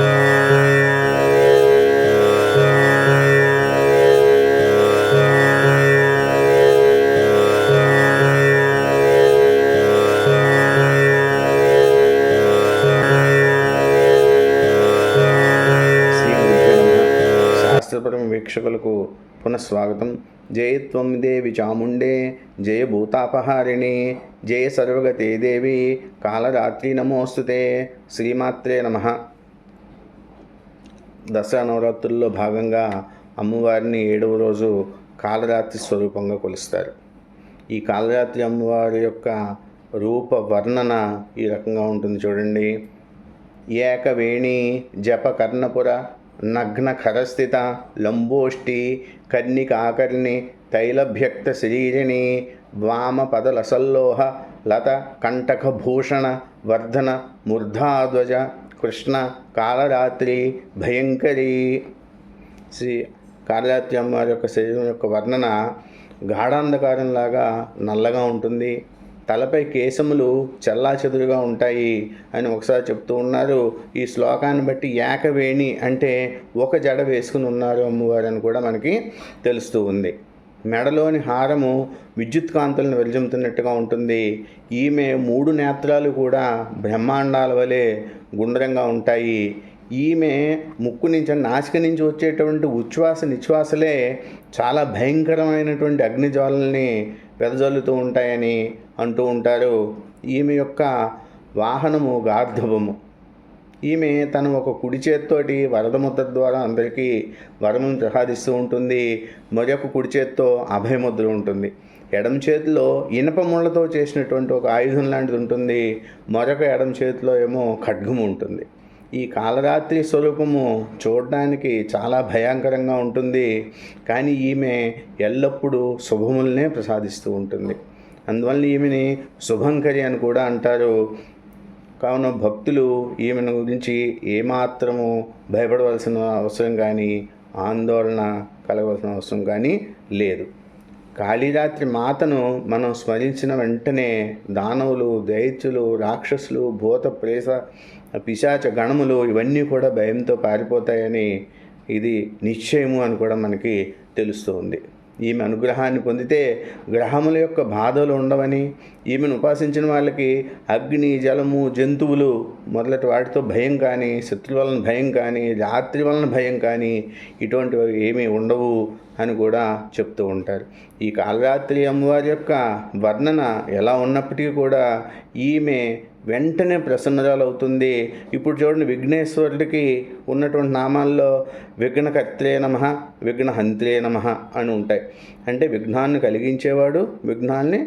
శ్రీ వీక్షకులకు పునఃస్వాగతం. జయ త్వం దేవి చాముండే జయ భూతాపహారిణి జయ సర్వగతే దేవి కాలరాత్రి నమోస్తుతే. శ్రీమాత్రే నమ. దసరా నవరాత్రుల్లో భాగంగా అమ్మవారిని ఏడవ రోజు కాలరాత్రి స్వరూపంగా కొలుస్తారు. ఈ కాలరాత్రి అమ్మవారి యొక్క రూప వర్ణన ఈ రకంగా ఉంటుంది చూడండి. ఏకవేణి జప కర్ణపుర నగ్న ఖరస్థిత లంబోష్టి కర్ణికాకర్ణి తైలభ్యక్త శరీరిణి వామపదలసల్లోహ లత కంటకభూషణ వర్ధన మూర్ధాధ్వజ కృష్ణ కాలరాత్రి భయంకరి. శ్రీ కాళరాత్రి అమ్మవారి యొక్క శరీరం యొక్క వర్ణన గాఢాంధకారంలాగా నల్లగా ఉంటుంది. తలపై కేశములు చెల్లాచెదురుగా ఉంటాయి అని ఒకసారి చెప్తూ ఉన్నారు. ఈ శ్లోకాన్ని బట్టి ఏకవేణి అంటే ఒక జడ వేసుకుని ఉన్నారు అమ్మవారు అని కూడా మనకి తెలుస్తూ ఉంది. మెడలోని హారము విద్యుత్ కాంతులను వెలిజమ్ముతున్నట్టుగా ఉంటుంది. ఈమె మూడు నేత్రాలు కూడా బ్రహ్మాండాల వలె గుండ్రంగా ఉంటాయి. ఈమె ముక్కు నుంచి నాసిక నుంచి వచ్చేటువంటి ఉచ్ఛ్వాస నిశ్వాసలే చాలా భయంకరమైనటువంటి అగ్నిజ్వాలల్ని వెదజల్లుతూ ఉంటాయని అంటూ ఉంటారు. ఈమె యొక్క వాహనము గార్ధవము. ఈమె తను ఒక కుడి చేత్తోటి వరద ముద్ర ద్వారా అందరికీ వరమును ప్రసాదిస్తూ ఉంటుంది. మరొక కుడి చేత్తో అభయముద్ర ఉంటుంది. ఎడమ చేతిలో ఇనప ముళ్ళతో చేసినటువంటి ఒక ఆయుధం లాంటిది ఉంటుంది. మరొక ఎడమ చేతిలో ఏమో ఖడ్గము ఉంటుంది. ఈ కాలరాత్రి స్వరూపము చూడడానికి చాలా భయంకరంగా ఉంటుంది. కానీ ఈమె ఎల్లప్పుడూ శుభములనే ప్రసాదిస్తూ ఉంటుంది. అందువల్ల ఈమెని శుభంకరి అని కూడా అంటారు. కావున భక్తులు ఈమెను గురించి ఏమాత్రము భయపడవలసిన అవసరం కానీ ఆందోళన కలగవలసిన అవసరం కానీ లేదు. కాళీరాత్రి మాతను మనం స్మరించిన వెంటనే దానవులు దైత్యులు రాక్షసులు భూత ప్రేస పిశాచ గణములు ఇవన్నీ కూడా భయంతో పారిపోతాయని ఇది నిశ్చయము అని కూడా మనకి తెలుస్తుంది. ఈమె అనుగ్రహాన్ని పొందితే గ్రహముల యొక్క బాధలు ఉండవని ఈమెను ఉపాసించిన వాళ్ళకి అగ్ని జలము జంతువులు మొదలటి వాటితో భయం కానీ శత్రువుల వలన భయం కానీ రాత్రి వలన భయం కానీ ఇటువంటివి ఏమీ ఉండవు అని కూడా చెప్తూ ఉంటారు. ఈ కాలరాత్రి అమ్మవారి యొక్క వర్ణన ఎలా ఉన్నప్పటికీ కూడా ఈమె వెంటనే ప్రసన్నరాలు అవుతుంది ఇప్పుడు చూడండి విఘ్నేశ్వరుడికి ఉన్నటువంటి నామాల్లో విఘ్నకర్త్రే నమ విఘ్నహంత్రే నమ అని ఉంటాయి. అంటే విఘ్నాన్ని కలిగించేవాడు విఘ్నాన్ని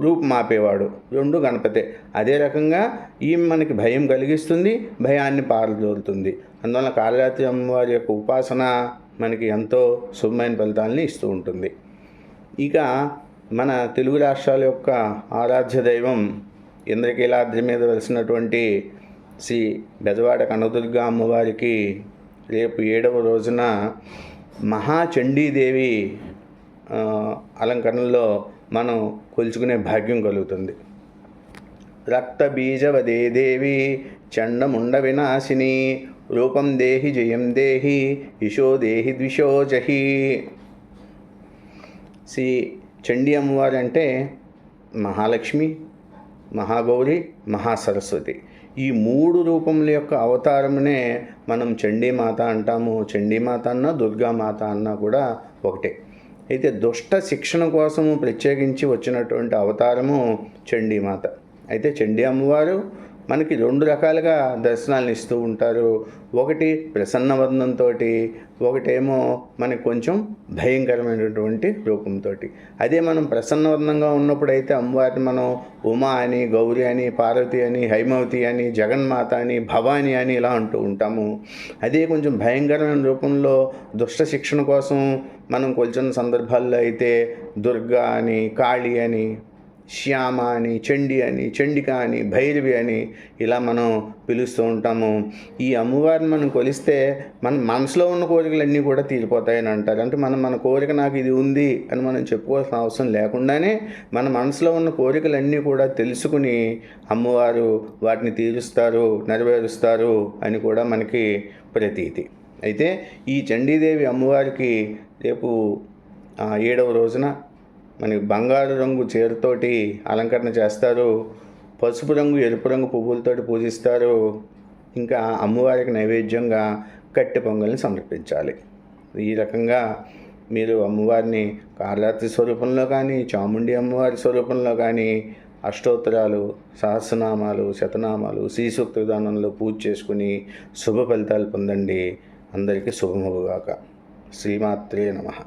రూపు మాపేవాడు రెండు గణపతే. అదే రకంగా ఈ మనకి భయం కలిగిస్తుంది భయాన్ని పారదోలుతుంది. అందువల్ల కాళరాత్రి అమ్మవారి యొక్క ఉపాసన మనకి ఎంతో శుభమైన ఫలితాలని ఇస్తూ ఉంటుంది. ఇక మన తెలుగు రాష్ట్రాల యొక్క ఆరాధ్య దైవం ఇంద్రకీలాద్రి మీద వెలిసినటువంటి శ్రీ బెజవాడ కనదుర్గా అమ్మవారికి రేపు ఏడవ రోజున మహాచండీదేవి అలంకరణలో మనం కొలుచుకునే భాగ్యం కలుగుతుంది. రక్త బీజవదే దేవి చండముండ వినాశిని రూపం దేహి జయం దేహి ఇషో దేహి ద్విషో జహి. శ్రీ చండీ అమ్మవారు అంటే మహాలక్ష్మి మహాగౌరి మహాసరస్వతి. ఈ మూడు రూపముల యొక్క అవతారమునే మనం చండీమాత అంటాము. చండీమాత అన్నా దుర్గామాత అన్నా కూడా ఒకటే. అయితే దుష్ట శిక్షణ కోసము ప్రత్యేకించి వచ్చినటువంటి అవతారము చండీమాత. అయితే చండీ అమ్మవారు మనకి రెండు రకాలుగా దర్శనాలను ఇస్తూ ఉంటారు. ఒకటి ప్రసన్నవర్ణంతో ఒకటేమో మనకి కొంచెం భయంకరమైనటువంటి రూపంతో అదే మనం ప్రసన్నవర్ణంగా ఉన్నప్పుడైతే అమ్మవారిని మనం ఉమా అని గౌరి అని పార్వతి అని హైమవతి అని జగన్మాత అని భవాని అని ఇలా అంటూ ఉంటాము. అదే కొంచెం భయంకరమైన రూపంలో దుష్ట శిక్షణ కోసం మనం కొలిచిన సందర్భాల్లో అయితే దుర్గా అని కాళీ అని శ్యామ అని చండి అని చండిక అని భైరవి అని ఇలా మనం పిలుస్తూ ఉంటాము. ఈ అమ్మవారిని మనం కొలిస్తే మన మనసులో ఉన్న కోరికలన్నీ కూడా తీరిపోతాయని అంటారు. అంటే మనం మన కోరిక నాకు ఇది ఉంది అని మనం చెప్పుకోవాల్సిన అవసరం లేకుండానే మన మనసులో ఉన్న కోరికలన్నీ కూడా తెలుసుకుని అమ్మవారు వాటిని తీరుస్తారు నెరవేరుస్తారు అని కూడా మనకి ప్రతీతి. అయితే ఈ చండీదేవి అమ్మవారికి రేపు ఏడవ రోజున మనకి బంగారు రంగు చీరతోటి అలంకరణ చేస్తారు. పసుపు రంగు ఎరుపు రంగు పువ్వులతోటి పూజిస్తారు. ఇంకా అమ్మవారికి నైవేద్యంగా కట్టె పొంగల్ని సమర్పించాలి. ఈ రకంగా మీరు అమ్మవారిని కాళరాత్రి స్వరూపంలో కానీ చాముండి అమ్మవారి స్వరూపంలో కానీ అష్టోత్తరాలు సహస్రనామాలు శతనామాలు శ్రీసూక్త విధానంలో పూజ చేసుకుని శుభ ఫలితాలు పొందండి. అందరికీ శుభముగాక శ్రీమాత్రే నమః.